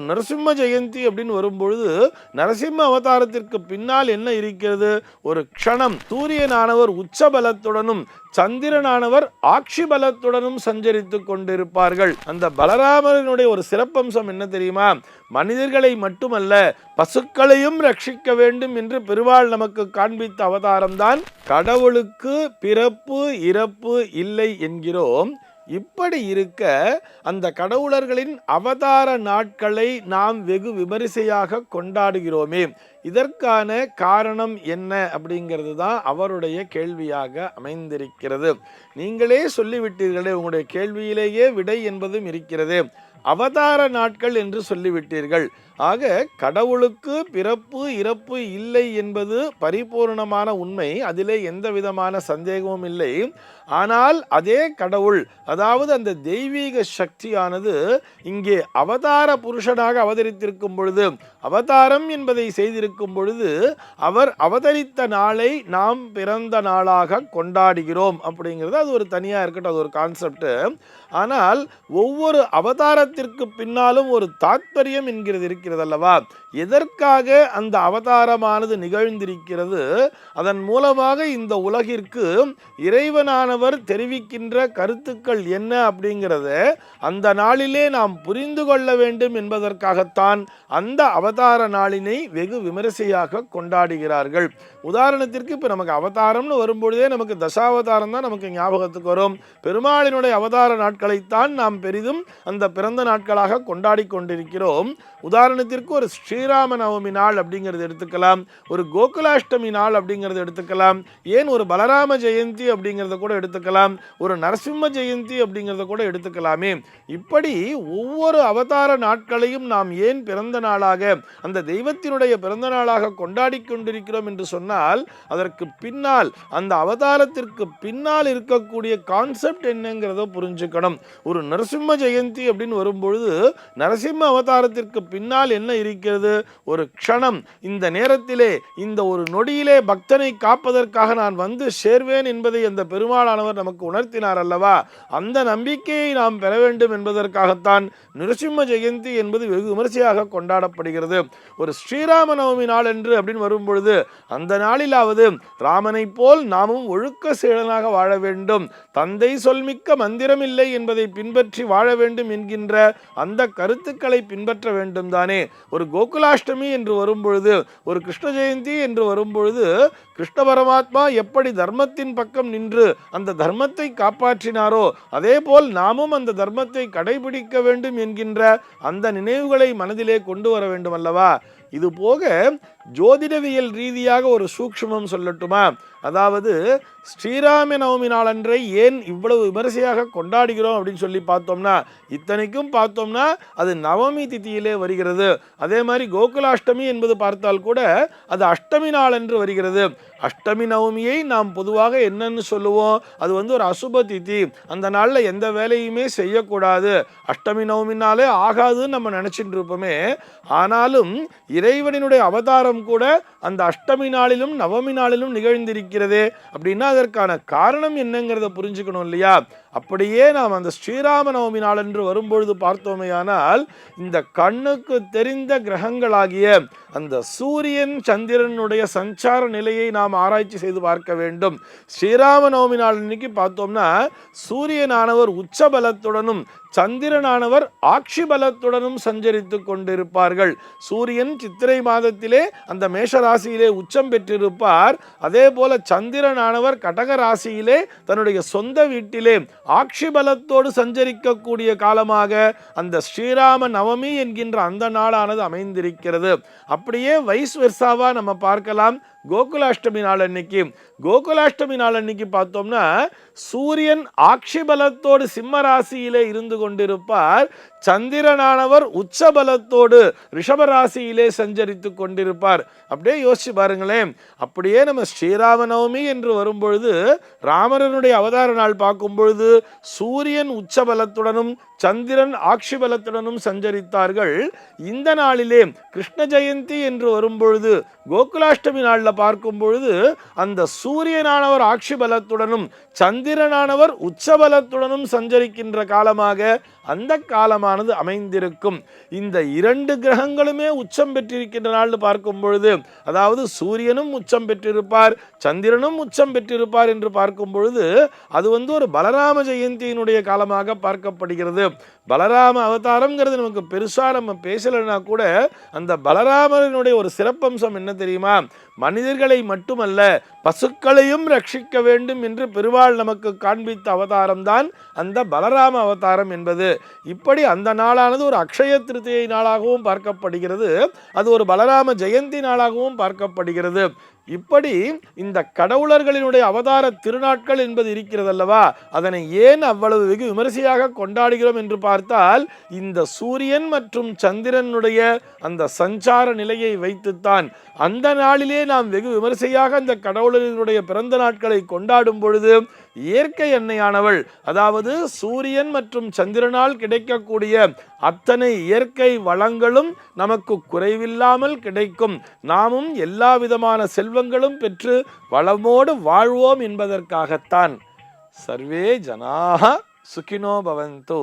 நரசிம்ம ஜெயந்தி அப்படின்னு வரும்பொழுது நரசிம்ம அவதாரத்திற்கு பின்னால் என்ன இருக்கிறது? ஒரு க்ஷணம். சூரியனானவர் உச்ச பலத்துடனும் சந்திரனானவர் ஆட்சி பலத்துடனும் சஞ்சரித்து கொண்டிருப்பார்கள். அந்த பலராமரினுடைய ஒரு சிறப்பம்சம் என்ன தெரியுமா? மனிதர்களை மட்டுமல்ல பசுக்களையும் ரட்சிக்க வேண்டும் என்று பெருவாள் நமக்கு காண்பித்த அவதாரம்தான் கடவுளுக்கு பிறப்பு இறப்பு இல்லை என்கிறோம். இப்படி இருக்க அந்த கடவுளர்களின் அவதார நாட்களை நாம் வெகு விமரிசையாக கொண்டாடுகிறோமே. இதற்கான காரணம் என்ன அப்படிங்கிறது தான் அவருடைய கேள்வியாக அமைந்திருக்கிறது. நீங்களே சொல்லிவிட்டீர்களே உங்களுடைய கேள்வியிலேயே விடை என்பதும் இருக்கிறது. அவதார நாட்கள் என்று சொல்லிவிட்டீர்கள். ஆக கடவுளுக்கு பிறப்பு இறப்பு இல்லை என்பது பரிபூர்ணமான உண்மை. அதிலே எந்த விதமான சந்தேகமும் இல்லை. ஆனால் அதே கடவுள் அதாவது அந்த தெய்வீக சக்தியானது இங்கே அவதார புருஷனாக அவதரித்திருக்கும் பொழுது அவதாரம் என்பதை செய்திருக்கும் பொழுது அவர் அவதரித்த நாளை நாம் பிறந்த நாளாக கொண்டாடுகிறோம் அப்படிங்கிறது அது ஒரு தனியாக இருக்கட்டும் அது ஒரு கான்செப்ட் ஆனால் ஒவ்வொரு அவதாரத்திற்கு பின்னாலும் ஒரு தாத்பரியம் என்கிறது இருக்கிறது. அல்லவா எதற்காக அந்த அவதாரமானது நிகழ்ந்திருக்கிறது? அதன் மூலமாக இந்த உலகிற்கு இறைவனானவர் தெரிவிக்கின்ற கருத்துக்கள் என்ன அப்படிங்கிறத அந்த நாளிலே நாம் புரிந்து கொள்ள வேண்டும் என்பதற்காகத்தான் அந்த அவதார நாளினை வெகு விமரிசையாக கொண்டாடுகிறார்கள். உதாரணத்திற்கு இப்போ நமக்கு அவதாரம்னு வரும்பொழுதே நமக்கு தசாவதாரம் தான் நமக்கு ஞாபகத்துக்கு வரும். பெருமாளினுடைய அவதார நாட்களைத்தான் நாம் பெரிதும் அந்த பிறந்த நாட்களாக கொண்டாடி கொண்டிருக்கிறோம். உதாரணத்திற்கு ஒரு ஸ்ரீராம நவமி நாள் அப்படிங்கிறது எடுத்துக்கலாம் ஒரு கோகுலாஷ்டமி நாள் அப்படிங்கிறது எடுத்துக்கலாம் ஏன் ஒரு பலராம ஜெயந்தி அப்படிங்கிறத கூட எடுத்துக்கலாம் ஒரு நரசிம்ம ஜெயந்தி அப்படிங்கிறத கூட எடுத்துக்கலாமே. இப்படி ஒவ்வொரு அவதார நாட்களையும் நாம் ஏன் பிறந்த நாளாக அந்த தெய்வத்தினுடைய பிறந்த நாளாக கொண்டாடி கொண்டிருக்கிறோம் என்று சொன்னால் அதற்கு பின்னால் அந்த அவதாரத்திற்கு பின்னால் இருக்கக்கூடிய கான்செப்ட் என்னங்கிறத புரிஞ்சுக்கணும். ஒரு நரசிம்ம ஜெயந்தி அப்படின்னு வரும்பொழுது நரசிம்ம அவதாரத்திற்கு பின்னால் என்ன இருக்கிறது? ஒரு க்ஷணம். இந்த நேரத்திலே இந்த ஒரு நொடியிலே பக்தனை காப்பதற்காக நான் வந்து சேர்வேன் என்பதை அந்த பெருமாளானவர் நமக்கு உணர்த்தினார் அல்லவா? அந்த நம்பிக்கையை நாம் பெற வேண்டும் என்பதற்காகத்தான் நிருசிம்ம ஜெயந்தி என்பது வெகு விமர்சையாக கொண்டாடப்படுகிறது. ஒரு ஸ்ரீராம நவமி நாள் என்று அப்படின்னு வரும்பொழுது அந்த நாளிலாவது ராமனைப் போல் நாமும் ஒழுக்க சீலனாக வாழ வேண்டும். தந்தை சொல்மிக்க மந்திரம் இல்லை என்பதை பின்பற்றி வாழ வேண்டும் என்கின்ற அந்த கருத்துக்களை பின்பற்ற வேண்டும் தானே? ஒரு கோகுலாஷ்டமி என்று வரும்பொழுது ஒரு கிருஷ்ண ஜெயந்தி என்று வரும்பொழுது கிருஷ்ண பரமாத்மா எப்படி தர்மத்தின் பக்கம் நின்று அந்த தர்மத்தை காப்பாற்றினாரோ அதே போல் நாமும் அந்த தர்மத்தை கடைபிடிக்க வேண்டும் என்கின்ற அந்த நினைவுகளை மனதிலே கொண்டு வர வேண்டும் அல்லவா இது போக ஜோதிடவியல் ரீதியாக ஒரு சூக்ஷ்மம் சொல்லட்டுமா? அதாவது ஸ்ரீராம நவமி நாளன்றை ஏன் இவ்வளவு விமரிசையாக கொண்டாடுகிறோம் அப்படின்னு சொல்லி பார்த்தோம்னா இத்தனைக்கும் பார்த்தோம்னா அது நவமி திதியிலே வருகிறது. அதே மாதிரி கோகுலாஷ்டமி என்பது பார்த்தால் கூட அது அஷ்டமி நாளன்று வருகிறது. அஷ்டமி நவமியை நாம் பொதுவாக என்னன்னு சொல்லுவோம்? அது வந்து ஒரு அசுப திதி. அந்த நாளில் எந்த வேலையுமே செய்யக்கூடாது. அஷ்டமி நவமினாலே ஆகாதுன்னு நம்ம நினச்சிட்டு இருப்போமே. ஆனாலும் இறைவனினுடைய அவதாரம் கூட அந்த அஷ்டமி நாளிலும் நவமி நாளிலும் நிகழ்ந்திருக்கிறது. அப்படின்னா அதற்கான காரணம் என்னங்கிறத புரிஞ்சுக்கணும் இல்லையா? அப்படியே நாம் அந்த ஸ்ரீராம நவமி நாளன்று வரும்பொழுது பார்த்தோமேயானால் இந்த கண்ணுக்கு தெரிந்த கிரகங்களாகிய அந்த சூரியன் சந்திரனுடைய சஞ்சார நிலையை நாம் ஆராய்ச்சி செய்து பார்க்க வேண்டும். ஸ்ரீராம நவமி நாள் இன்னைக்கு பார்த்தோம்னா சூரியனானவர் உச்சபலத்துடனும் சந்திரனானவர் ஆட்சி பலத்துடனும் சஞ்சரித்து கொண்டிருப்பார்கள். சூரியன் சித்திரை மாதத்திலே அந்த மேஷராசியிலே உச்சம் பெற்றிருப்பார். அதே போல சந்திரனானவர் கடக ராசியிலே தன்னுடைய சொந்த வீட்டிலே ஆட்சி பலத்தோடு சஞ்சரிக்கக்கூடிய காலமாக அந்த ஸ்ரீராம நவமி என்கின்ற அந்த நாளானது அமைந்திருக்கிறது. அப்படியே வைஸ் வெர்சாவாக நம்ம பார்க்கலாம். கோகுலாஷ்டமி நாள் அன்னைக்கு. கோகுலாஷ்டமி நாள் அன்னைக்கு பார்த்தோம்னா சூரியன் ஆட்சி பலத்தோடு சிம்ம ராசியிலே இருந்து கொண்டிருப்பார். சந்திரனானவர் உச்ச பலத்தோடு ரிஷப ராசியிலே சஞ்சரித்து கொண்டிருப்பார். அப்படியே யோசிச்சு பாருங்களேன். அப்படியே நம்ம ஸ்ரீராம நவமி என்று வரும்பொழுது ராமரனுடைய அவதார நாள் பார்க்கும் பொழுது சூரியன் உச்சபலத்துடனும் சந்திரன் ஆட்சி பலத்துடனும் சஞ்சரித்தார்கள். இந்த நாளிலே கிருஷ்ண ஜெயந்தி என்று வரும்பொழுது கோகுலாஷ்டமி நாளில் பார்க்கும் பொழுது அந்த சூரியனானவர் ஆட்சி பலத்துடனும் சந்திரனானவர் உச்சபலத்துடனும் சஞ்சரிக்கின்ற காலமாக அந்த காலமானது அமைந்திருக்கும். இந்த இரண்டு கிரகங்களுமே உச்சம் பெற்றிருக்கின்ற நாள் பார்க்கும் பொழுது அதாவது சூரியனும் உச்சம் பெற்றிருப்பார் சந்திரனும் உச்சம் பெற்றிருப்பார் என்று பார்க்கும் பொழுது அது வந்து ஒரு பலராம ஜெயந்தியினுடைய காலமாக பார்க்கப்படுகிறது. பலராம அவதாரம்ங்கிறது நமக்கு பெருசா நம்ம பேசலைன்னா கூட அந்த பலராமரினுடைய ஒரு சிறப்பம்சம் என்ன தெரியுமா? மனிதர்களை மட்டுமல்ல பசுக்களையும் ரட்சிக்க வேண்டும் என்று பெருவாள் நமக்கு காண்பித்த அவதாரம் தான் அந்த பலராம அவதாரம் என்பது. இப்படி அந்த நாளானது ஒரு அக்ஷய திருத்தியை நாளாகவும் பார்க்கப்படுகிறது. அது ஒரு பலராம ஜெயந்தி நாளாகவும் பார்க்கப்படுகிறது. இப்படி இந்த கடவுளர்களினுடைய அவதார திருநாட்கள் என்பது இருக்கிறதல்லவா? அதனை ஏன் அவ்வளவு வெகு விமரிசையாக கொண்டாடுகிறோம் என்று பார்த்தால் இந்த சூரியன் மற்றும் சந்திரனுடைய அந்த சஞ்சார நிலையை வைத்துத்தான் அந்த நாளிலே நாம் வெகு விமரிசையாக அந்த கடவுளர்களுடைய பிறந்த நாட்களை கொண்டாடும் பொழுது இயற்கை எண்ணெயானவள். அதாவது சூரியன் மற்றும் சந்திரனால் கிடைக்கக்கூடிய அத்தனை இயற்கை வளங்களும் நமக்கு குறைவில்லாமல் கிடைக்கும். நாமும் எல்லா விதமான செல்வங்களும் பெற்று வளமோடு வாழ்வோம் என்பதற்காகத்தான். சர்வே ஜனாக சுகினோ பவந்து.